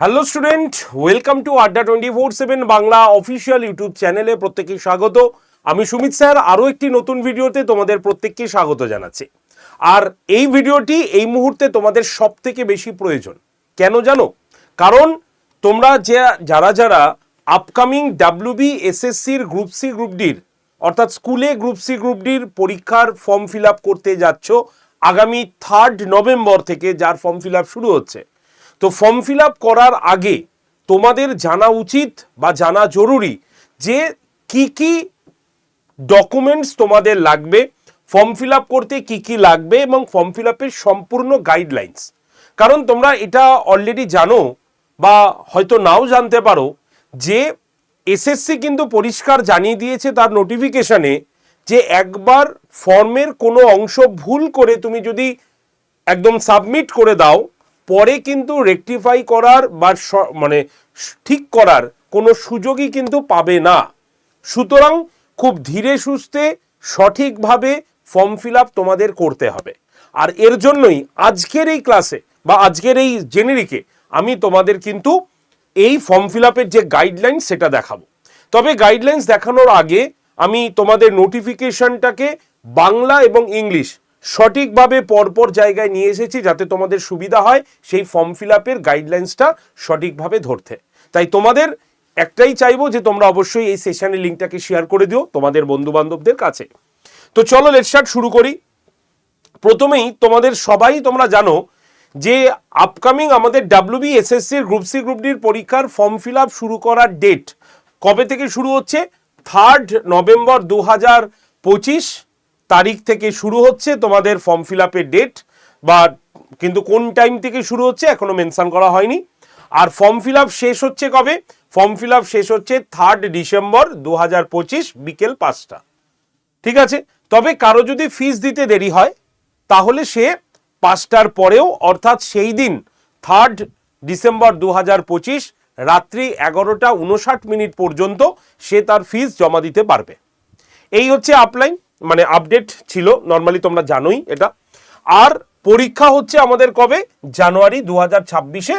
Hello student welcome to Adda twenty four seven Bangla official YouTube চ্যানেলে প্রত্যেককে স্বাগত। আমি সুমিত স্যার, আরও একটি নতুন ভিডিওতে তোমাদের প্রত্যেককে স্বাগত জানাচ্ছি। আর এই ভিডিওটি এই মুহূর্তে তোমাদের সব থেকে বেশি প্রয়োজন। কেন জানো? কারণ তোমরা যে, যারা যারা আপকামিং ডাব্লিউবি এসএসসির গ্রুপ সি গ্রুপ ডির অর্থাৎ স্কুলে গ্রুপ সি গ্রুপ ডির পরীক্ষার ফর্ম ফিল করতে যাচ্ছ আগামী থার্ড নভেম্বর থেকে, যার ফর্ম ফিল শুরু হচ্ছে। তো ফর্ম ফিল করার আগে তোমাদের জানা উচিত বা জানা জরুরি যে কি কি ডকুমেন্টস তোমাদের লাগবে ফর্ম ফিল করতে কি কি লাগবে এবং ফর্ম ফিল আপের সম্পূর্ণ গাইডলাইন্স কারণ তোমরা এটা অলরেডি জানো বা হয়তো নাও জানতে পারো যে এসএসসি কিন্তু পরিষ্কার জানিয়ে দিয়েছে তার নোটিফিকেশনে যে একবার ফর্মের কোনো অংশ ভুল করে তুমি যদি একদম সাবমিট করে দাও পরে কিন্তু রেকটিফাই করার বা মানে ঠিক করার কোনো সুযোগই কিন্তু পাবে না। সুতরাং খুব ধীরে সুস্থে সঠিকভাবে ফর্ম ফিল তোমাদের করতে হবে। আর এর জন্যই আজকের এই ক্লাসে বা আজকের এই জেনেরিকে আমি তোমাদের কিন্তু এই ফর্ম ফিল যে গাইডলাইন সেটা দেখাবো। তবে গাইডলাইন্স দেখানোর আগে আমি তোমাদের নোটিফিকেশনটাকে বাংলা এবং ইংলিশ সঠিকভাবে পরপর জায়গায় নিয়ে এসেছি যাতে তোমাদের সুবিধা হয়, সেই ফর্ম ফিল আপের গাইডলাইন্সটা সঠিকভাবে ধরতে। তাই তোমাদের একটাই চাইব যে তোমরা অবশ্যই এই সেশনের লিঙ্কটাকে শেয়ার করে দিও তোমাদের বন্ধু বান্ধবদের কাছে। তো চলো লেট স্টার্ট শুরু করি। প্রথমেই তোমাদের সবাই তোমরা জানো যে আপকামিং আমাদের ডাব্লিউবি এসএসসির গ্রুপ সি গ্রুপ ডির পরীক্ষার ফর্ম ফিল আপ শুরু করার ডেট কবে থেকে শুরু হচ্ছে? থার্ড নভেম্বর দু হাজার পঁচিশ। তারিখ থেকে শুরু হচ্ছে তোমাদের ফর্ম ফিল আপের ডেট বা কিন্তু কোন টাইম থেকে শুরু হচ্ছে এখনও মেনশন করা হয়নি। আর ফর্ম ফিল আপ শেষ হচ্ছে কবে? ফর্ম ফিল আপ শেষ হচ্ছে থার্ড ডিসেম্বর দু হাজার পঁচিশ বিকেল পাঁচটা। ঠিক আছে? তবে কারও যদি ফিস দিতে দেরি হয়, তাহলে সে পাঁচটার পরেও অর্থাৎ সেই দিন থার্ড ডিসেম্বর দু হাজার পঁচিশ রাত্রি এগারোটা উনষাট মিনিট পর্যন্ত সে তার ফিস জমা দিতে পারবে। এই হচ্ছে আপলাইন মানে আপডেট ছিল নর্মালি তোমরা জানোই এটা। আর পরীক্ষা হচ্ছে আমাদের কবে? জানুয়ারি দু হাজার ছাব্বিশে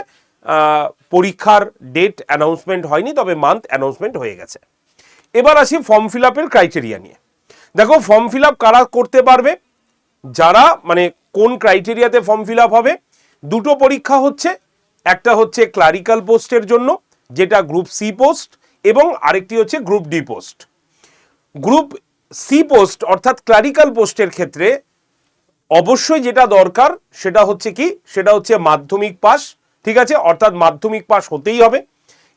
পরীক্ষার ডেট অ্যানাউন্সমেন্ট হয়নি, তবে মান্থ অ্যানাউন্সমেন্ট হয়ে গেছে। এবার আসি ফর্ম ফিল আপের ক্রাইটেরিয়া নিয়ে। দেখো ফর্ম ফিল আপ কারা করতে পারবে? যারা মানে কোন ক্রাইটেরিয়াতে ফর্ম ফিল আপ হবে? দুটো পরীক্ষা হচ্ছে। একটা হচ্ছে ক্লারিক্যাল পোস্টের জন্য, যেটা গ্রুপ সি পোস্ট এবং আরেকটি হচ্ছে group D post group C post, অর্থাৎ ক্লারিক্যাল পোস্টের ক্ষেত্রে অবশ্যই যেটা দরকার সেটা হচ্ছে কি? সেটা হচ্ছে মাধ্যমিক পাস ঠিক আছে? অর্থাৎ মাধ্যমিক পাস হতেই হবে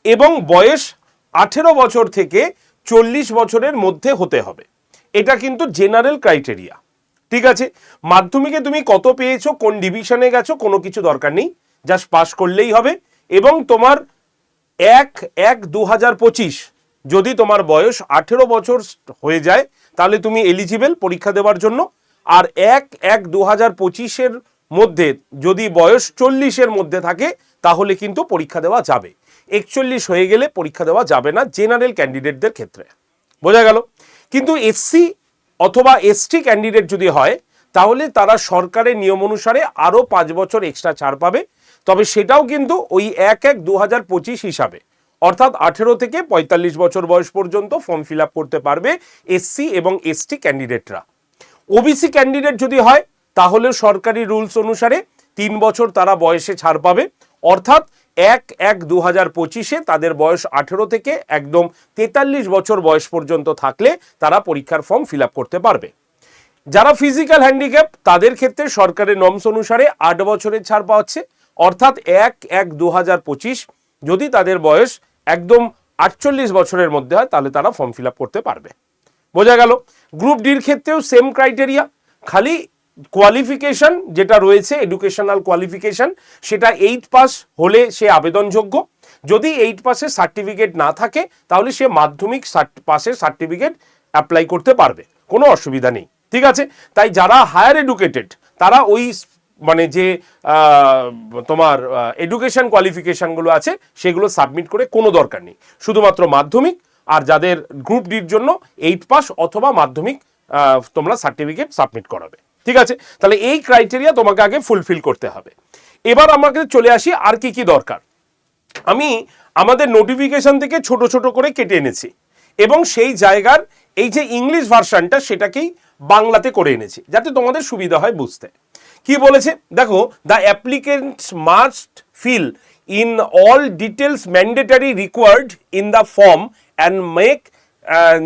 এবং বয়স আঠেরো বছর থেকে চল্লিশ বছরের মধ্যে হতে হবে। এটা কিন্তু জেনারেল ক্রাইটেরিয়া, ঠিক আছে? মাধ্যমিকে তুমি কত পেয়েছ, কোন ডিভিশনে গেছো, কোনো কিছু দরকার নেই। জাস্ট পাস করলেই হবে এবং তোমার এক এক দু হাজার পঁচিশ যদি তোমার বয়স আঠেরো বছর হয়ে যায়, তাহলে তুমি এলিজিবেল পরীক্ষা দেওয়ার জন্য। আর এক এক দু হাজার পঁচিশের মধ্যে যদি বয়স চল্লিশের মধ্যে থাকে, তাহলে কিন্তু পরীক্ষা দেওয়া যাবে। একচল্লিশ হয়ে গেলে পরীক্ষা দেওয়া যাবে না জেনারেল ক্যান্ডিডেটদের ক্ষেত্রে। বোঝা গেল? কিন্তু এসসি অথবা এসটি ক্যান্ডিডেট যদি হয়, তাহলে তারা সরকারের নিয়ম অনুসারে আরও পাঁচ বছর এক্সট্রা ছাড় পাবে। তবে সেটাও কিন্তু ওই এক এক দু হাজার পঁচিশ হিসাবে। অর্থাৎ আঠেরো থেকে পঁয়তাল্লিশ বছর বয়স পর্যন্ত ফর্ম ফিল করতে পারবে এসসি এবং এসটি ক্যান্ডিডেটরা ওবিসি ক্যান্ডিডেট যদি হয়, তাহলে সরকারি রুলস অনুসারে তিন বছর তারা বয়সে ছাড় পাবে। অর্থাৎ এক এক দু হাজার পঁচিশে তাদের বয়স আঠেরো থেকে একদম তেতাল্লিশ বছর বয়স পর্যন্ত থাকলে তারা পরীক্ষার ফর্ম ফিল করতে পারবে। যারা ফিজিক্যাল হ্যান্ডিক্যাপ তাদের ক্ষেত্রে সরকারের নর্মস অনুসারে আট বছরের ছাড় পাচ্ছে। অর্থাৎ এক এক দু হাজার পঁচিশ যদি তাদের বয়স একদম আটচল্লিশ বছরের মধ্যে হয়, তাহলে তারা ফর্ম ফিল করতে পারবে। বোঝা গেল গ্রুপ ডির ক্ষেত্রেও সেম ক্রাইটেরিয়া খালি কোয়ালিফিকেশন যেটা রয়েছে এডুকেশনাল কোয়ালিফিকেশন সেটা এইট পাস হলে সে আবেদনযোগ্য। যদি এইট পাসের সার্টিফিকেট না থাকে, তাহলে সে মাধ্যমিক পাসের সার্টিফিকেট অ্যাপ্লাই করতে পারবে। কোনো অসুবিধা নেই, ঠিক আছে? তাই যারা হায়ার এডুকেটেড তারা ওই মানে যে তোমার এডুকেশন কোয়ালিফিকেশনগুলো আছে, সেগুলো সাবমিট করে কোনো দরকার নেই। শুধুমাত্র মাধ্যমিক, আর যাদের গ্রুপ ডির জন্য এইট পাস অথবা মাধ্যমিক তোমরা সার্টিফিকেট সাবমিট করাবে। ঠিক আছে? তাহলে এই ক্রাইটেরিয়া তোমাকে আগে ফুলফিল করতে হবে। এবার আমাকে চলে আসি, আর কি কি দরকার? আমি আমাদের নোটিফিকেশন থেকে ছোট ছোট করে কেটে এনেছি, এবং সেই জায়গার এই যে ইংলিশ ভার্সানটা সেটাকেই বাংলাতে করে এনেছি, যাতে তোমাদের সুবিধা হয় বুঝতে। কি বলেছে? দেখো the applicant must fill in all details mandatory required in the form and make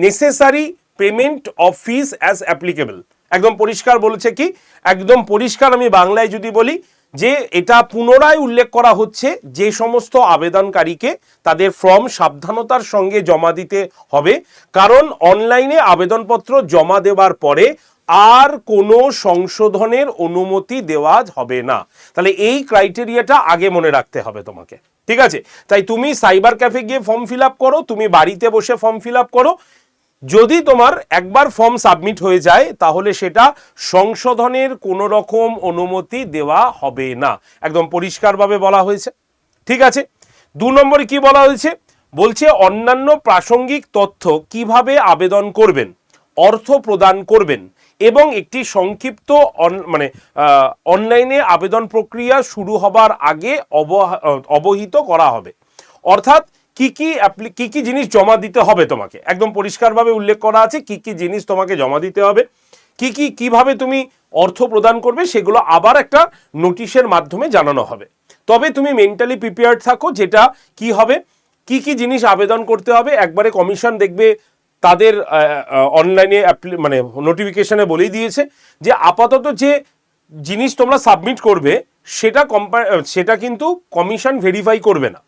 necessary payment of fees as applicable একদম পরিষ্কার বলেছে কি? একদম পরিষ্কার আমি বাংলায় যদি বলি, যে এটা পুনরায় উল্লেখ করা হচ্ছে যে সমস্ত আবেদনকারীকে তাদের ফর্ম সাবধানতার সঙ্গে জমা দিতে হবে। কারণ অনলাইনে আবেদনপত্র জমা দেওয়ার পরে আর কোনো সংশোধনের অনুমতি দেওয়া হবে না। তাহলে এই ক্রাইটেরিয়াটা আগে মনে রাখতে হবে তোমাকে। ঠিক আছে? তাই তুমি সাইবার ক্যাফে গিয়ে ফর্ম ফিল করো, তুমি বাড়িতে বসে ফর্ম ফিল করো। যদি তোমার একবার ফর্ম সাবমিট হয়ে যায়, তাহলে সেটা সংশোধনের কোনো রকম অনুমতি দেওয়া হবে না। একদম পরিষ্কারভাবে বলা হয়েছে। ঠিক আছে? দু নম্বরে কি বলা হয়েছে? বলছে অন্যান্য প্রাসঙ্গিক তথ্য কীভাবে আবেদন করবেন, অর্থ প্রদান করবেন এবং একটি সংক্ষিপ্ত মানে অনলাইনে আবেদন প্রক্রিয়া শুরু হবার আগে অবহ- অবহিত করা হবে। অর্থাৎ কি কি কি কি জিনিস জমা দিতে হবে তোমাকে? একদম পরিষ্কারভাবে উল্লেখ করা আছে কি কি জিনিস তোমাকে জমা দিতে হবে। কি কি, কীভাবে তুমি অর্থ প্রদান করবে সেগুলো আবার একটা নোটিশের মাধ্যমে জানানো হবে। তবে তুমি মেন্টালি প্রিপেয়ার্ড থাকো যেটা কি হবে, কি কি জিনিস আবেদন করতে হবে, একবারে কমিশন দেখবে তাদের অনলাইনে মানে নোটিফিকেশনে বলেই দিয়েছে যে আপাতত যে জিনিস তোমরা সাবমিট করবে, সেটা কম্পা সেটা কিন্তু কমিশন ভেরিফাই করবে না।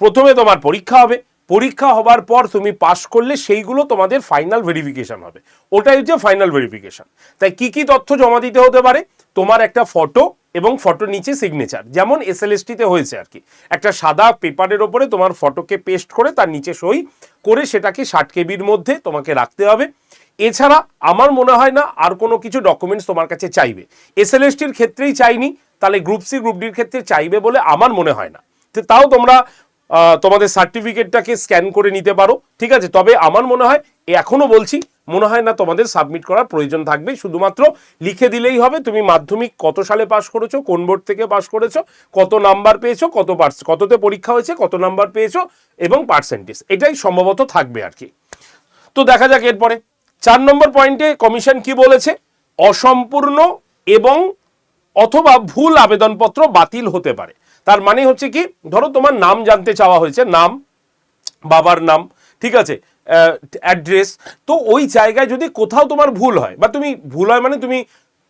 প্রথমে তোমার পরীক্ষা হবে। পরীক্ষা হবার পর তুমি পাস করলে সেইগুলো তোমাদের ফাইনাল ভেরিফিকেশন হবে। ওটাই হচ্ছে ফাইনাল ভেরিফিকেশন তাই কি কি তথ্য জমা দিতে হতে পারে? তোমার একটা ফটো এবং ফটোর নিচে সিগনেচার যেমন এসএলএসটিতে হয়েছে আর কি। একটা সাদা পেপারের ওপরে তোমার ফটোকে পেস্ট করে তার নিচে সই করে সেটাকে ষাট কেবির মধ্যে তোমাকে রাখতে হবে। এছাড়া আমার মনে হয় না আর কোনো কিছু ডকুমেন্টস তোমার কাছে চাইবে। এসএলএসটির ক্ষেত্রেই চাইনি, তাহলে গ্রুপ সি গ্রুপ ডির ক্ষেত্রে চাইবে বলে আমার মনে হয় না। তো তাও তোমরা তোমাদের সার্টিফিকেটটাকে স্ক্যান করে নিতে পারো, ঠিক আছে? তবে আমার মনে হয় এখনও বলছি মনে হয় না তোমাদের সাবমিট করার প্রয়োজন থাকবে শুধুমাত্র লিখে দিলেই হবে, তুমি মাধ্যমিক কত সালে পাশ করেছ, কোন বোর্ড থেকে পাশ করেছ, কত নাম্বার পেয়েছ, কত পার্স কততে পরীক্ষা হয়েছে, কত নাম্বার পেয়েছ এবং পার্সেন্টেজ এটাই সম্ভবত থাকবে আর কি। তো দেখা যাক এরপরে। চার নম্বর পয়েন্টে কমিশন কি বলেছে? অসম্পূর্ণ এবং অথবা ভুল আবেদনপত্র বাতিল হতে পারে। তার মানে হচ্ছে কি, ধরো তোমার নাম জানতে চাওয়া হয়েছে, নাম, বাবার নাম, ঠিক আছে? অ্যাড্রেস তো ওই জায়গায় যদি কোথাও তোমার ভুল হয়, বা তুমি ভুল হয় মানে তুমি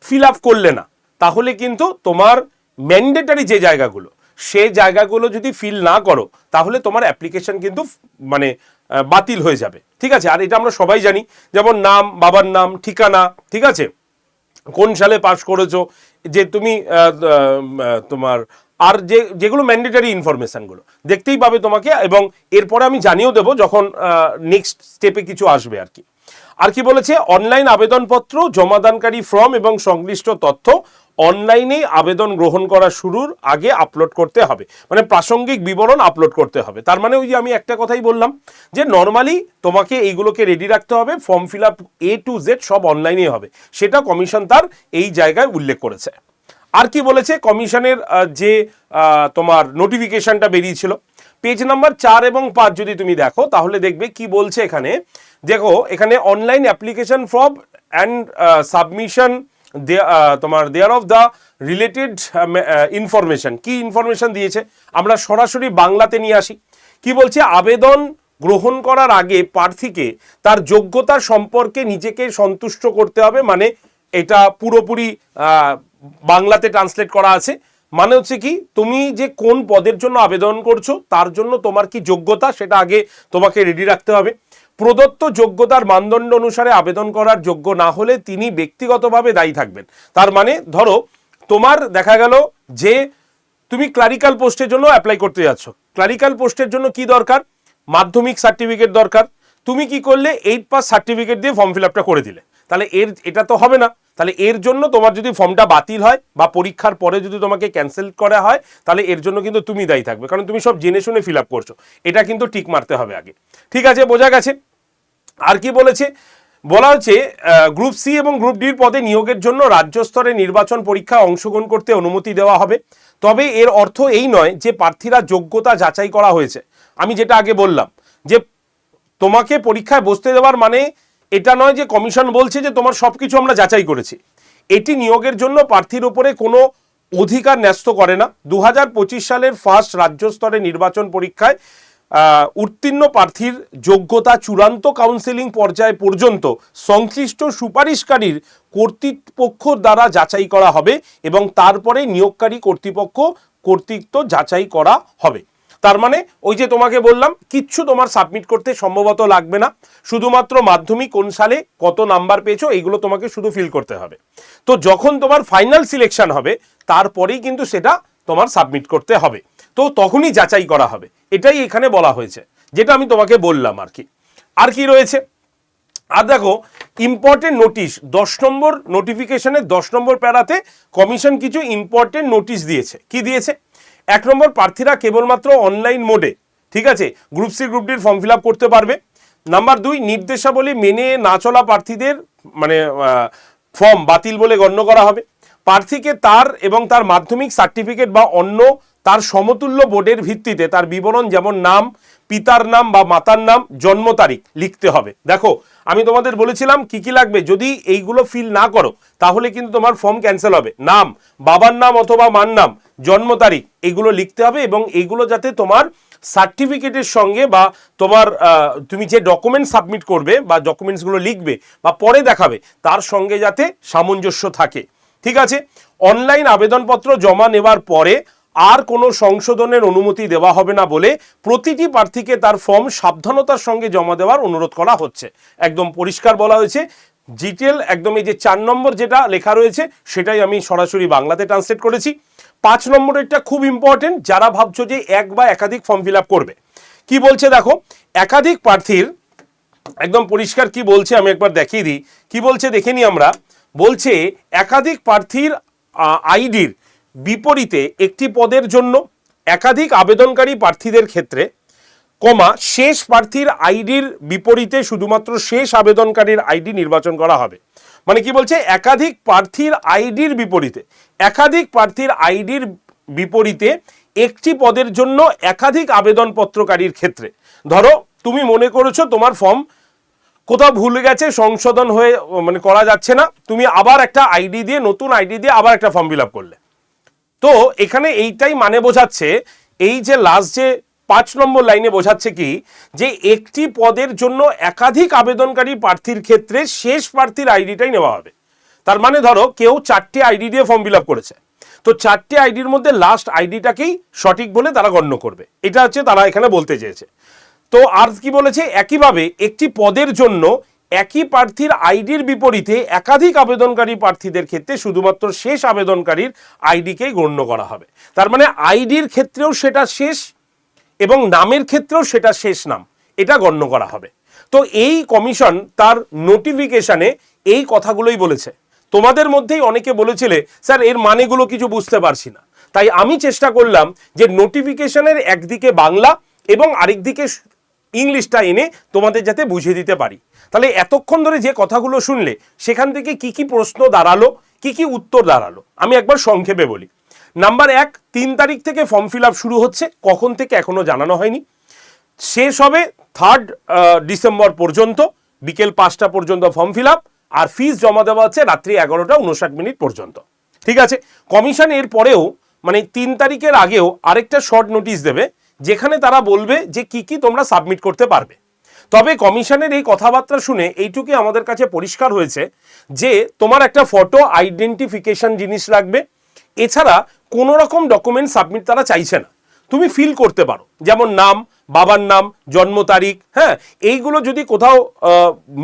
ফিল আপ করলে না, তাহলে কিন্তু তোমার ম্যান্ডেটারি যে জায়গাগুলো, সে জায়গাগুলো যদি ফিল না করো, তাহলে তোমার অ্যাপ্লিকেশন কিন্তু মানে বাতিল হয়ে যাবে। ঠিক আছে? আর এটা আমরা সবাই জানি, যেমন নাম, বাবার নাম, ঠিকানা, ঠিক আছে? কোন সালে পাস করেছ? যে তুমি তোমার আর যে, যেগুলো ম্যান্ডেটারি ইনফরমেশনগুলো দেখতেই পাবে তোমাকে এবং এরপরে আমি জানিয়েও দেবো যখন নেক্সট স্টেপে কিছু আসবে আর কি। আর কি বলেছে? অনলাইন আবেদনপত্র, জমাদানকারী ফর্ম এবং সংশ্লিষ্ট তথ্য অনলাইনেই আবেদন গ্রহণ করা শুরুর আগে আপলোড করতে হবে। মানে প্রাসঙ্গিক বিবরণ আপলোড করতে হবে। তার মানে ওই যে আমি একটা কথাই বললাম, যে নর্মালি তোমাকে এইগুলোকে রেডি রাখতে হবে। Form fill up A to Z সব অনলাইনেই হবে। সেটা কমিশন তার এই জায়গায় উল্লেখ করেছে। আর কি বলেছে? কমিশনের যে তোমার নোটিফিকেশনটা বেরিয়েছিল। পেজ নাম্বার চার এবং পাঁচ যদি তুমি দেখো, তাহলে দেখবে কি বলছে এখানে। দেখো, এখানে online application form and submission তোমার there of the related information কি ইনফরমেশন দিয়েছে? আমরা সরাসরি বাংলাতে নিয়ে আসি। কি বলছে? আবেদন গ্রহণ করার আগে প্রার্থীকে তার যোগ্যতা সম্পর্কে নিজেকে সন্তুষ্ট করতে হবে। মানে এটা পুরোপুরি বাংলাতে ট্রান্সলেট করা আছে। মানে হচ্ছে কি, তুমি যে কোন পদের জন্য আবেদন করছ, তার জন্য তোমার কি যোগ্যতা, সেটা আগে তোমাকে রেডি রাখতে হবে। প্রদত্ত যোগ্যতার মানদণ্ড অনুসারে আবেদন করার যোগ্য না হলে তিনি ব্যক্তিগতভাবে দায়ী থাকবেন। তার মানে ধরো, তোমার দেখা গেল যে তুমি ক্লারিক্যাল পোস্টের জন্য অ্যাপ্লাই করতে যাচ্ছ। ক্লারিক্যাল পোস্টের জন্য কি দরকার? মাধ্যমিক সার্টিফিকেট দরকার। তুমি কি করলে এইট পাস সার্টিফিকেট দিয়ে ফর্ম ফিল আপটা করে দিলে। তাহলে এর, এটা তো হবে না। তাহলে এর জন্য তোমার যদি ফর্মটা বাতিল হয় বা পরীক্ষার পরে যদি তোমাকে ক্যান্সেল করা হয়, তাহলে এর জন্য কিন্তু তুমি দায়ী থাকবে। কারণ তুমি সব জেনে শুনে ফিল আপ করছ। এটা কিন্তু টিক মারতে হবে আগে। ঠিক আছে, বোঝা গেছে? আর কি বলেছে? বলা হচ্ছে গ্রুপ সি এবং গ্রুপ ডির পদে নিয়োগের জন্য রাজ্য স্তরে নির্বাচন পরীক্ষায় অংশগ্রহণ করতে অনুমতি দেওয়া হবে। তবে এর অর্থ এই নয় যে প্রার্থীরা যোগ্যতা যাচাই করা হয়েছে। আমি যেটা আগে বললাম, যে তোমাকে পরীক্ষায় বসতে দেওয়ার মানে এটা নয় যে কমিশন বলছে যে তোমার সব কিছু আমরা যাচাই করেছি। এটি নিয়োগের জন্য প্রার্থীর ওপরে কোনো অধিকার ন্যস্ত করে না। দু হাজার পঁচিশ সালের ফার্স্ট রাজ্য স্তরে নির্বাচন পরীক্ষায় উত্তীর্ণ প্রার্থীর যোগ্যতা চূড়ান্ত কাউন্সেলিং পর্যায় পর্যন্ত সংশ্লিষ্ট সুপারিশকারীর কর্তৃপক্ষ দ্বারা যাচাই করা হবে এবং তারপরে নিয়োগকারী কর্তৃপক্ষ কর্তৃত্ব যাচাই করা হবে। তার মানে ওই যে তোমাকে বললাম, কিচ্ছু তোমার সাবমিট করতে সম্ভবত লাগবে না। শুধুমাত্র মাধ্যমিক কোন সালে কত নাম্বার পেয়েছ, এইগুলো তোমাকে শুধু ফিল করতে হবে। তো যখন তোমার ফাইনাল সিলেকশন হবে, তারপরেই কিন্তু সেটা তোমার সাবমিট করতে হবে। তো তখনই যাচাই করা হবে। এটাই এখানে বলা হয়েছে, যেটা আমি তোমাকে বললাম আর কি। আর কি রয়েছে? আর দেখো ইম্পর্টেন্ট নোটিশ দশ নম্বর নোটিফিকেশনের দশ নম্বর প্যারাতে কমিশন কিছু ইম্পর্টেন্ট নোটিশ দিয়েছে। কি দিয়েছে? এক নম্বর প্রার্থীরা কেবলমাত্র অনলাইন মোডে ঠিক আছে? গ্রুপ সি গ্রুপ ডির ফর্ম ফিল করতে পারবে। নাম্বার দুই, নির্দেশাবলী মেনে না চলা প্রার্থীদের মানে ফর্ম বাতিল বলে গণ্য করা হবে। প্রার্থীকে তার এবং তার মাধ্যমিক সার্টিফিকেট বা অন্য তার সমতুল্য বোর্ডের ভিত্তিতে তার বিবরণ যেমন নাম, পিতার নাম বা মাতার নাম, জন্ম তারিখ লিখতে হবে। দেখো, আমি তোমাদের বলেছিলাম কি কি লাগবে। যদি এইগুলো ফিল না করো, তাহলে কিন্তু তোমার ফর্ম ক্যান্সেল হবে। নাম, বাবার নাম অথবা মার নাম, জন্ম তারিখ, এগুলো লিখতে হবে এবং এইগুলো যাতে তোমার সার্টিফিকেটের সঙ্গে বা তোমার তুমি যে ডকুমেন্ট সাবমিট করবে বা ডকুমেন্টসগুলো লিখবে বা পরে দেখাবে, তার সঙ্গে যাতে সামঞ্জস্য থাকে। ঠিক আছে? অনলাইন আবেদনপত্র জমা নেওয়ার পরে আর কোনো সংশোধনের অনুমতি দেওয়া হবে না বলে প্রতিটি প্রার্থীকে তার ফর্ম সাবধানতার সঙ্গে জমা দেওয়ার অনুরোধ করা হচ্ছে। একদম পরিষ্কার বলা হয়েছে ডিটেল একদম এই যে চার নম্বর যেটা লেখা রয়েছে, সেটাই আমি সরাসরি বাংলাতে ট্রান্সলেট করেছি। পাঁচ নম্বরেরটা খুব ইম্পর্টেন্ট যারা ভাবছ যে এক বা একাধিক ফর্ম ফিল করবে। কি বলছে দেখো, একাধিক প্রার্থীর, একদম পরিষ্কার কি বলছে আমি একবার দেখিয়ে দিই। কি বলছে দেখে নিই আমরা? বলছে, একাধিক প্রার্থীর আইডির বিপরীতে একটি পদের জন্য একাধিক আবেদনকারী প্রার্থীদের ক্ষেত্রে, কমা, শেষ প্রার্থীর আইডির বিপরীতে শুধুমাত্র শেষ আবেদনকারীর আইডি নির্বাচন করা হবে। মানে কি বলছে? একাধিক প্রার্থীর আইডির বিপরীতে, একাধিক প্রার্থীর আইডির বিপরীতে একটি পদের জন্য একাধিক আবেদনপত্রকারীর ক্ষেত্রে। ধরো, তুমি মনে করেছ তোমার ফর্ম কোথাও ভুল গেছে, সংশোধন হয়ে মানে করা যাচ্ছে না, তুমি আবার একটা আইডি দিয়ে, নতুন আইডি দিয়ে আবার একটা ফর্ম ফিল করলে। তো এখানে এইটাই মানে বোঝাচ্ছে, এই যে লাস্ট যে পাঁচ নম্বর লাইনে বোঝাচ্ছে কি, যে একটি পদের জন্য একাধিক আবেদনকারী প্রার্থীর ক্ষেত্রে শেষ প্রার্থীর আইডিটাই নেওয়া হবে। তার মানে ধরো কেউ চারটে আইডি দিয়ে ফর্ম ফিল করেছে। তো চারটে আইডির মধ্যে লাস্ট আইডিটাকেই সঠিক বলে তারা গণ্য করবে। এটা হচ্ছে তারা এখানে বলতে চেয়েছে। তো আর কি বলেছে? একইভাবে একটি পদের জন্য একই প্রার্থীর আইডির বিপরীতে একাধিক আবেদনকারী প্রার্থীদের ক্ষেত্রে শুধুমাত্র শেষ আবেদনকারীর আইডিকেই গণ্য করা হবে। তার মানে আইডির ক্ষেত্রেও সেটা শেষ এবং নামের ক্ষেত্রেও সেটা শেষ নাম, এটা গণ্য করা হবে। তো এই কমিশন তার নোটিফিকেশানে এই কথাগুলোই বলেছে। তোমাদের মধ্যেই অনেকে বলেছিলে, স্যার, এর মানেগুলো কিছু বুঝতে পারছি না। তাই আমি চেষ্টা করলাম যে নোটিফিকেশনের একদিকে বাংলা এবং আরেকদিকে ইংলিশটা এনে তোমাদের যাতে বুঝিয়ে দিতে পারি। তাহলে এতক্ষণ ধরে যে কথাগুলো শুনলে, সেখান থেকে কি কি প্রশ্ন দাঁড়াল, কি কি উত্তর দাঁড়াল, আমি একবার সংক্ষেপে বলি। নাম্বার এক, তিন তারিখ থেকে ফর্ম ফিল শুরু হচ্ছে, কখন থেকে এখনও জানানো হয়নি। শেষ হবে থার্ড ডিসেম্বর পর্যন্ত, বিকেল পাঁচটা পর্যন্ত ফর্ম ফিল আর ফিস জমা দেওয়া হচ্ছে রাত্রি এগারোটা উনষাট মিনিট পর্যন্ত। ঠিক আছে? কমিশন এর পরেও মানে তিন তারিখের আগেও আরেকটা শর্ট নোটিশ দেবে, যেখানে তারা বলবে যে কি কি তোমরা সাবমিট করতে পারবে। তবে কমিশনের এই কথাবার্তা শুনে এইটুকুই আমাদের কাছে পরিষ্কার হয়েছে যে তোমার একটা ফটো আইডেন্টিফিকেশন জিনিস লাগবে। এছাড়া কোনো রকম ডকুমেন্ট সাবমিট তারা চাইছে না। তুমি ফিল করতে পারো, যেমন নাম, বাবার নাম, জন্ম তারিখ হ্যাঁ এইগুলো যদি কোথাও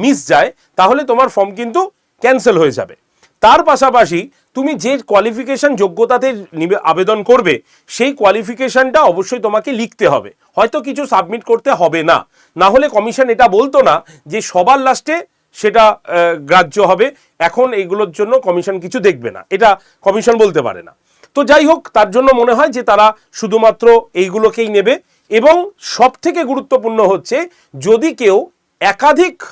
মিস যায়, তাহলে তোমার ফর্ম কিন্তু ক্যান্সেল হয়ে যাবে। তার পাশাপাশি তুমি যে কোয়ালিফিকেশন যোগ্যতাতে নিবে- আবেদন করবে, সেই কোয়ালিফিকেশনটা অবশ্যই তোমাকে লিখতে হবে। হয়তো কিছু সাবমিট করতে হবে না। না হলে কমিশন এটা বলতো না যে সবার লাস্টে সেটা গ্রাহ্য হবে। এখন এইগুলোর জন্য কমিশন কিছু দেখবে না। এটা কমিশন বলতে পারে না। তো যাই হোক, তার জন্য মনে হয় যে তারা শুধুমাত্র এইগুলোকেই নেবে। এবং সব থেকে গুরুত্বপূর্ণ হচ্ছে, যদি কেউ একাধিক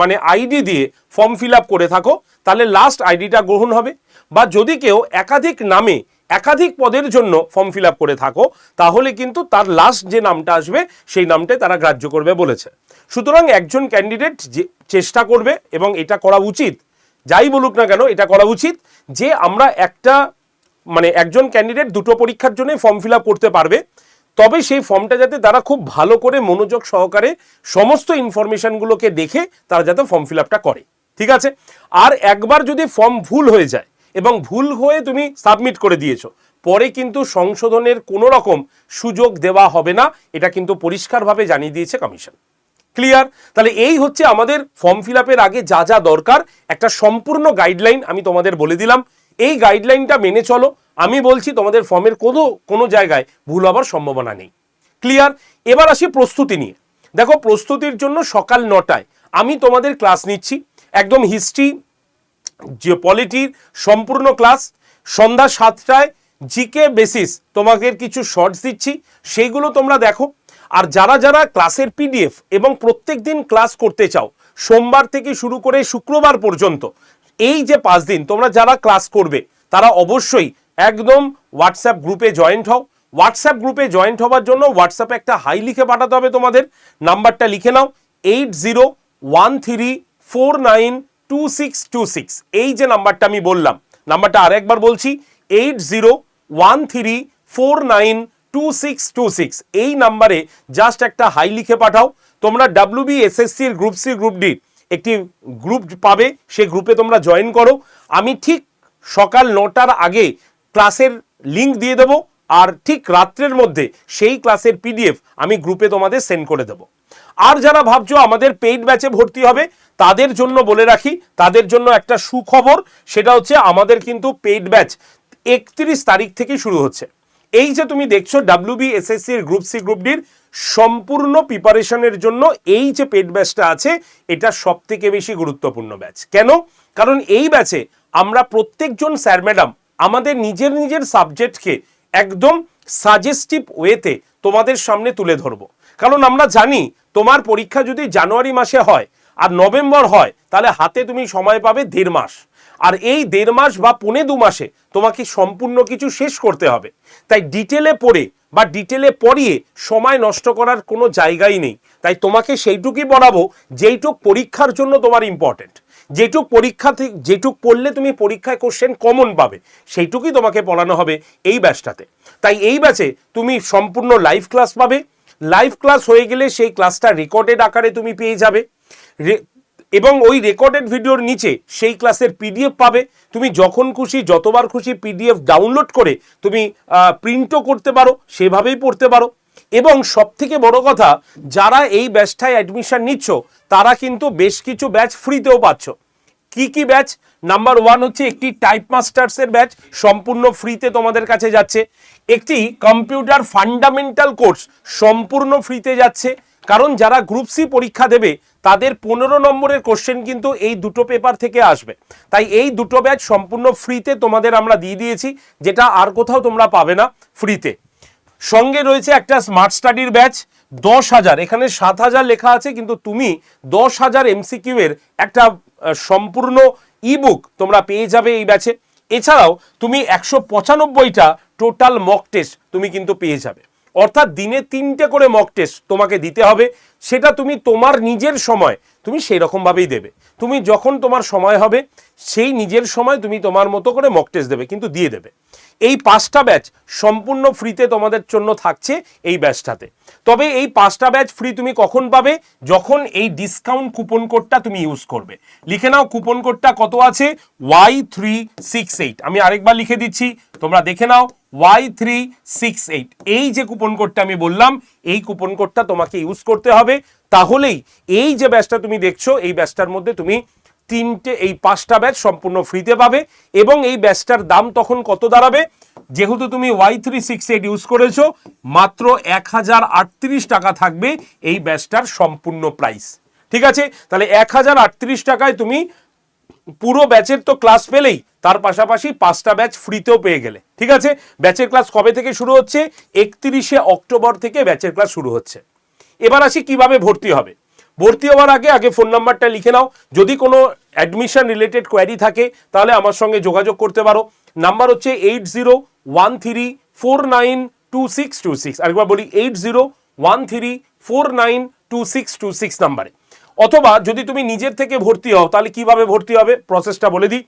মানে আইডি দিয়ে ফর্ম ফিল করে থাকো, তাহলে লাস্ট আইডিটা গ্রহণ হবে। বা যদি কেউ একাধিক নামে একাধিক পদের জন্য ফর্ম ফিল করে থাকো, তাহলে কিন্তু তার লাস্ট যে নামটা আসবে, সেই নামটাই তারা গ্রাহ্য করবে বলেছে। সুতরাং একজন ক্যান্ডিডেট যে চেষ্টা করবে এবং এটা করা উচিত, যাই বলুক না কেন, এটা করা উচিত যে আমরা একটা মানে একজন ক্যান্ডিডেট দুটো পরীক্ষার জন্য ফর্ম ফিল করতে পারবে। তবে সেই ফর্মটা যাতে তারা খুব ভালো করে মনোযোগ সহকারে সমস্ত ইনফরমেশনগুলোকে দেখে তারা যাতে ফর্ম ফিল আপটা করে। ঠিক আছে? আর একবার যদি ফর্ম ভুল হয়ে যায় এবং ভুল হয়ে তুমি সাবমিট করে দিয়েছ, পরে কিন্তু সংশোধনের কোনো রকম সুযোগ দেওয়া হবে না, এটা কিন্তু পরিষ্কারভাবে জানিয়ে দিয়েছে কমিশন। ক্লিয়ার? তাহলে এই হচ্ছে আমাদের ফর্ম ফিল আগে যা যা দরকার, একটা সম্পূর্ণ গাইডলাইন আমি তোমাদের বলে দিলাম। এই গাইডলাইনটা মেনে চলো। আমি বলছি তোমাদের ফর্মের কোনো কোনো জায়গায় ভুল হবার সম্ভাবনা নেই। ক্লিয়ার এবার আসি প্রস্তুতি নিয়ে। দেখো, প্রস্তুতির জন্য সকাল নটায় আমি তোমাদের ক্লাস নিচ্ছি। একদম হিস্ট্রি যে পলিটির সম্পূর্ণ ক্লাস সন্ধ্যা সাতটায় জিকে বেসিস তোমাকে কিছু শর্টস দিচ্ছি। সেইগুলো তোমরা দেখো। আর যারা যারা ক্লাসের পিডিএফ এবং প্রত্যেক দিন ক্লাস করতে চাও, সোমবার থেকে শুরু করে শুক্রবার পর্যন্ত এই যে পাঁচ দিন তোমরা যারা ক্লাস করবে, তারা অবশ্যই একদম হোয়াটসঅ্যাপ গ্রুপে জয়েন্ট হও। হোয়াটসঅ্যাপ গ্রুপে জয়েন্ট হওয়ার জন্য হোয়াটসঅ্যাপে একটা হাই লিখে পাঠাতে হবে তোমাদের। নাম্বারটা লিখে নাও। Eight zero one three four nine two six two six এই যে নাম্বারটা আমি বললাম নাম্বারটা আরেকবার বলছি eight zero one three four nine two six two six এই নাম্বারে জাস্ট একটা হাই লিখে পাঠাও। তোমরা ডাব্লিউবি এসএসসির গ্রুপ সি গ্রুপ ডি একটি গ্রুপ পাবে সেই গ্রুপে তোমরা জয়েন করো। আমি ঠিক সকাল নটার আগে ক্লাসের লিংক দিয়ে দেবো আর ঠিক রাত্রের মধ্যে সেই ক্লাসের পিডিএফ আমি গ্রুপে তোমাদের সেন্ড করে দেবো। আর যারা ভাবছ আমাদের পেইড ব্যাচে ভর্তি হবে, তাদের জন্য বলে রাখি, তাদের জন্য একটা সুখবর, সেটা হচ্ছে আমাদের কিন্তু পেইড ব্যাচ একত্রিশ তারিখ থেকে শুরু হচ্ছে। এই যে তুমি দেখছ ডাব্লিউবি এসএসসি এর গ্রুপ সি গ্রুপ ডির সম্পূর্ণ প্রিপারেশনের জন্য এই যে পেড ব্যাচটা আছে, এটা সব থেকে বেশি গুরুত্বপূর্ণ ব্যাচ কেন? কারণ এই ব্যাচে আমরা প্রত্যেকজন স্যার ম্যাডাম আমাদের নিজের নিজের সাবজেক্টকে একদম সাজেস্টিভ ওয়েতে তোমাদের সামনে তুলে ধরবো। কারণ আমরা জানি তোমার পরীক্ষা যদি জানুয়ারি মাসে হয় আর নভেম্বর হয়, তাহলে হাতে তুমি সময় পাবে দেড় মাস। আর এই দেড় মাস বা পৌনে দু মাসে তোমাকে সম্পূর্ণ কিছু শেষ করতে হবে। তাই ডিটেলে পড়ে বা ডিটেলে পড়িয়ে সময় নষ্ট করার কোনো জায়গাই নেই। তাই তোমাকে সেইটুকুই পড়াবো, যেইটুক পরীক্ষার জন্য তোমার ইম্পর্টেন্ট যেটুক পরীক্ষা যেটুক পড়লে তুমি পরীক্ষায় কোশ্চেন কমন পাবে, সেইটুকুই তোমাকে পড়ানো হবে এই ব্যাচটাতে তাই এই ব্যাচে তুমি সম্পূর্ণ লাইভ ক্লাস পাবে। লাইভ ক্লাস হয়ে গেলে সেই ক্লাসটা রেকর্ডেড আকারে তুমি পেয়ে যাবে। এবং ওই রেকর্ডেড ভিডিওর নিচে সেই ক্লাসের পিডিএফ পাবে। তুমি যখন খুশি, যতবার খুশি পিডিএফ ডাউনলোড করে তুমি প্রিন্টও করতে পারো, সেভাবেই পড়তে পারো। এবং সব থেকে বড় কথা, যারা এই ব্যাচটায় অ্যাডমিশন নিচ্ছ, তারা কিন্তু বেশ কিছু ব্যাচ ফ্রিতেও পাচ্ছ। কি কি ব্যাচ নাম্বার ওয়ান হচ্ছে একটি টাইপ মাস্টার্সের ব্যাচ সম্পূর্ণ ফ্রিতে তোমাদের কাছে যাচ্ছে। একটি কম্পিউটার ফান্ডামেন্টাল কোর্স সম্পূর্ণ ফ্রিতে যাচ্ছে। কারণ যারা গ্রুপ সি পরীক্ষা দেবে তাদের পনেরো নম্বরের কোশ্চেন কিন্তু এই দুটো পেপার থেকে আসবে। তাই এই দুটো ব্যাচ সম্পূর্ণ ফ্রিতে তোমাদের আমরা দিয়ে দিয়েছি, যেটা আর কোথাও তোমরা পাবে না ফ্রিতে সঙ্গে রয়েছে একটা স্মার্ট স্টাডির ব্যাচ দশ হাজার। এখানে সাত হাজার লেখা আছে, কিন্তু তুমি দশ হাজার এমসিকিউ এর একটা সম্পূর্ণ ইবুক তোমরা পেয়ে যাবে এই ব্যাচে এছাড়াও তুমি একশো পঁচানব্বইটা টোটাল মক টেস্ট তুমি কিন্তু পেয়ে যাবে। অর্থাৎ দিনে তিনটে করে মক টেস্ট তোমাকে দিতে হবে। সেটা তুমি তোমার নিজের সময় তুমি সেই রকমভাবেই দেবে। তুমি যখন তোমার সময় হবে, সেই নিজের সময় তুমি তোমার মতো করে মক টেস্ট দেবে, কিন্তু দিয়ে দেবে। এই পাঁচটা ব্যাচ সম্পূর্ণ ফ্রিতে তোমাদের জন্য থাকছে এই ব্যাচটাতে তবে এই পাঁচটা ব্যাচ ফ্রি তুমি কখন পাবে? যখন এই ডিসকাউন্ট কুপন কোডটা তুমি ইউজ করবে। লিখে নাও কুপন কোডটা কত আছে? ওয়াই থ্রি সিক্স এইট আমি আরেকবার লিখে দিচ্ছি, তোমরা দেখে নাও ওয়াই থ্রি সিক্স এইট এই যে কুপন কোডটা আমি বললাম, এই কুপন কোডটা তোমাকে ইউজ করতে হবে। তাহলেই এই যে ব্যাচটা তুমি দেখছ, এই ব্যাচটার মধ্যে তুমি তিনটে, এই পাঁচটা ব্যাচ সম্পূর্ণ ফ্রিতে পাবে এবং এই ব্যাচটার দাম তখন কত দাঁড়াবে? যেহেতু তুমি Y three six eight use করেছ, মাত্র এক হাজার আটত্রিশ টাকা থাকবে এই ব্যাচটার সম্পূর্ণ প্রাইস ঠিক আছে? তাহলে এক হাজার আটত্রিশ টাকায় তুমি পুরো ব্যাচের তো ক্লাস পেলেই, তার পাশাপাশি পাঁচটা ব্যাচ ফ্রিতেও পেয়ে গেলে। ঠিক আছে? ব্যাচের ক্লাস কবে থেকে শুরু হচ্ছে? একত্রিশে অক্টোবর থেকে ব্যাচের ক্লাস শুরু হচ্ছে। এবার আসি কীভাবে ভর্তি হবে। ভর্তি হওয়ার আগে আগে ফোন নাম্বারটা লিখে নাও। যদি কোনো অ্যাডমিশন রিলেটেড কোয়ারি থাকে, তাহলে আমার সঙ্গে যোগাযোগ করতে পারো। নাম্বার হচ্ছে eight zero one three four nine two six two six আরেকবার বলি eight zero one three four nine two six two six নাম্বারে। অথবা যদি তুমি নিজের থেকে ভর্তি হও, তাহলে কীভাবে ভর্তি হবে প্রসেসটা বলে দিই।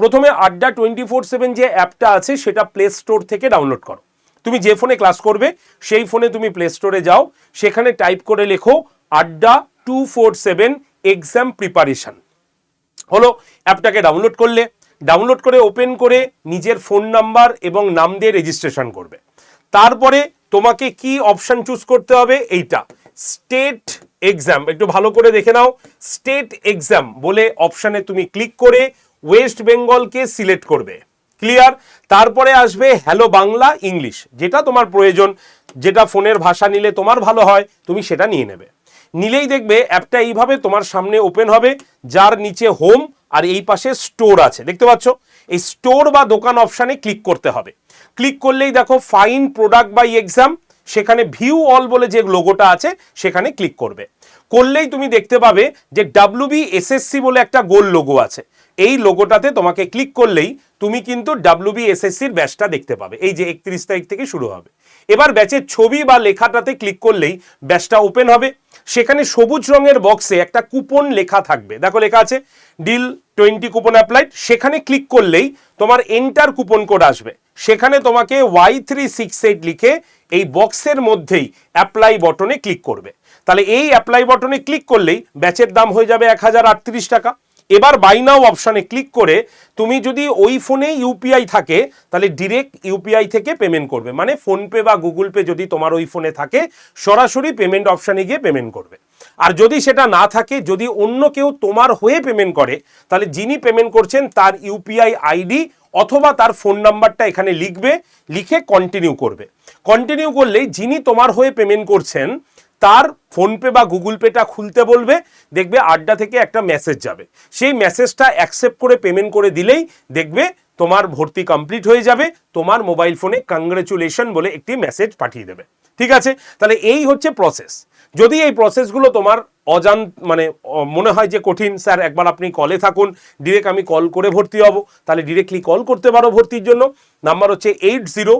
প্রথমে আড্ডা টোয়েন্টি ফোর সেভেন যে অ্যাপটা আছে, সেটা প্লে স্টোর থেকে ডাউনলোড করো। তুমি যে ফোনে ক্লাস করবে, সেই ফোনে তুমি প্লে স্টোরে যাও, সেখানে টাইপ করে লেখো, Adda two four seven exam preparation হলো অ্যাপটাকে ডাউনলোড করলে ডাউনলোড করে ওপেন করে নিজের ফোন নাম্বার এবং নাম দিয়ে রেজিস্ট্রেশন করবে। তারপরে তোমাকে কি অপশান চুজ করতে হবে, এইটা। স্টেট এক্সাম একটু ভালো করে দেখে নাও। স্টেট এক্সাম বলে অপশানে তুমি ক্লিক করে ওয়েস্ট বেঙ্গলকে সিলেক্ট করবে। ক্লিয়ার তারপরে আসবে হ্যালো বাংলা ইংলিশ যেটা তোমার প্রয়োজন, যেটা ফোনের ভাষা নিলে তোমার ভালো হয়, তুমি সেটা নিয়ে নেবে। নিলেই দেখবে অ্যাপটা এইভাবে তোমার সামনে ওপেন হবে, যার নিচে হোম আর এই পাশে স্টোর আছে। দেখতে পাচ্ছ? এই স্টোর বা দোকান অপশানে ক্লিক করতে হবে। ক্লিক করলেই দেখো ফাইন প্রোডাক্ট বাই এক্সাম সেখানে ভিউ অল বলে যে লোগোটা আছে, সেখানে ক্লিক করবে। করলেই তুমি দেখতে পাবে যে ডাব্লিউবি এসএসসি বলে একটা গোল লোগো আছে। এই লোগোটাতে তোমাকে ক্লিক করলেই তুমি কিন্তু ডাব্লিউবি এসএসসির ব্যাচটা দেখতে পাবে। এই যে একত্রিশ তারিখ থেকে শুরু হবে। এবার ব্যাচের ছবি বা লেখাটাতে ক্লিক করলেই ব্যাচটা ওপেন হবে। সেখানে সবুজ রঙের বক্সে একটা কুপন লেখা থাকবে। দেখো লেখা আছে ডিল টোয়েন্টি কুপন অ্যাপ্লাইড সেখানে ক্লিক করলেই তোমার এন্টার কুপন কোড আসবে। সেখানে তোমাকে ওয়াই থ্রি সিক্স এইট লিখে এই বক্সের মধ্যেই অ্যাপ্লাই বটনে ক্লিক করবে। তাহলে এই অ্যাপ্লাই বটনে ক্লিক করলেই ব্যাচের দাম হয়ে যাবে এক হাজার আটত্রিশ টাকা। এবার বাই নাও অপশানে ক্লিক করে তুমি যদি ওই ফোনে ইউপিআই থাকে, তাহলে ডিরেক্ট ইউপিআই থেকে পেমেন্ট করবে। মানে ফোনপে বা গুগল পে যদি তোমার ওই ফোনে থাকে, সরাসরি পেমেন্ট অপশানে গিয়ে পেমেন্ট করবে। আর যদি সেটা না থাকে, যদি অন্য কেউ তোমার হয়ে পেমেন্ট করে, তাহলে যিনি পেমেন্ট করছেন তার ইউপিআই আইডি অথবা তার ফোন নাম্বারটা এখানে লিখবে, লিখে কন্টিনিউ করবে। কন্টিনিউ করলেই যিনি তোমার হয়ে পেমেন্ট করছেন, তার ফোনপে বা গুগল পেটা খুলতে বলবে, দেখবে আড্ডা থেকে একটা মেসেজ যাবে। সেই মেসেজটা অ্যাকসেপ্ট করে পেমেন্ট করে দিলেই দেখবে তোমার ভর্তি কমপ্লিট হয়ে যাবে, তোমার মোবাইল ফোনে কংগ্রেচুলেশন বলে একটি মেসেজ পাঠিয়ে দেবে। ঠিক আছে? তাহলে এই হচ্ছে প্রসেস যদি এই প্রসেসগুলো তোমার অজান মানে মনে হয় যে কঠিন। স্যার, একবার আপনি কলে থাকুন। ডিরেক্ট আমি কল করে ভর্তি হব। তাহলে ডিরেক্টলি কল করতে পারো ভর্তির জন্য। নাম্বার হচ্ছে eight zero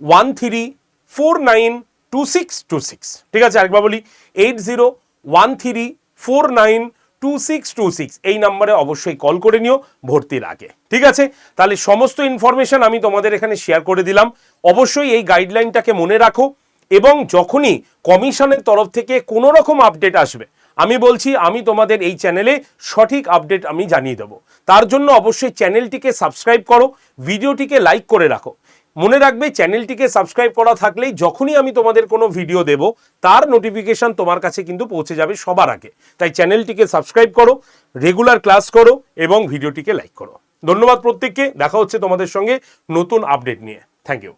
one three four nine two six two six ঠিক আছে, আরেকবার বলি eight zero one three four nine two six two six এই নাম্বারে অবশ্যই কল করে নিও ভর্তির আগে। ঠিক আছে? তাহলে সমস্ত ইনফরমেশন আমি তোমাদের এখানে শেয়ার করে দিলাম। অবশ্যই এই গাইডলাইনটাকে মনে রাখো এবং যখনই কমিশনের তরফ থেকে কোনো রকম আপডেট আসবে আমি বলছি, আমি তোমাদের এই চ্যানেলে সঠিক আপডেট আমি জানিয়ে দেবো। তার জন্য অবশ্যই চ্যানেলটিকে সাবস্ক্রাইব করো, ভিডিওটিকে লাইক করে রাখো। মনে রাখবে, চ্যানেলটিকে সাবস্ক্রাইব করা থাকলেই যখনই আমি তোমাদের কোনো ভিডিও দেব, তার নোটিফিকেশন তোমার কাছে কিন্তু পৌঁছে যাবে সবার আগে। তাই চ্যানেলটিকে সাবস্ক্রাইব করো, রেগুলার ক্লাস করো এবং ভিডিওটিকে লাইক করো। ধন্যবাদ প্রত্যেককে, দেখা হচ্ছে তোমাদের সঙ্গে নতুন আপডেট নিয়ে। Thank you.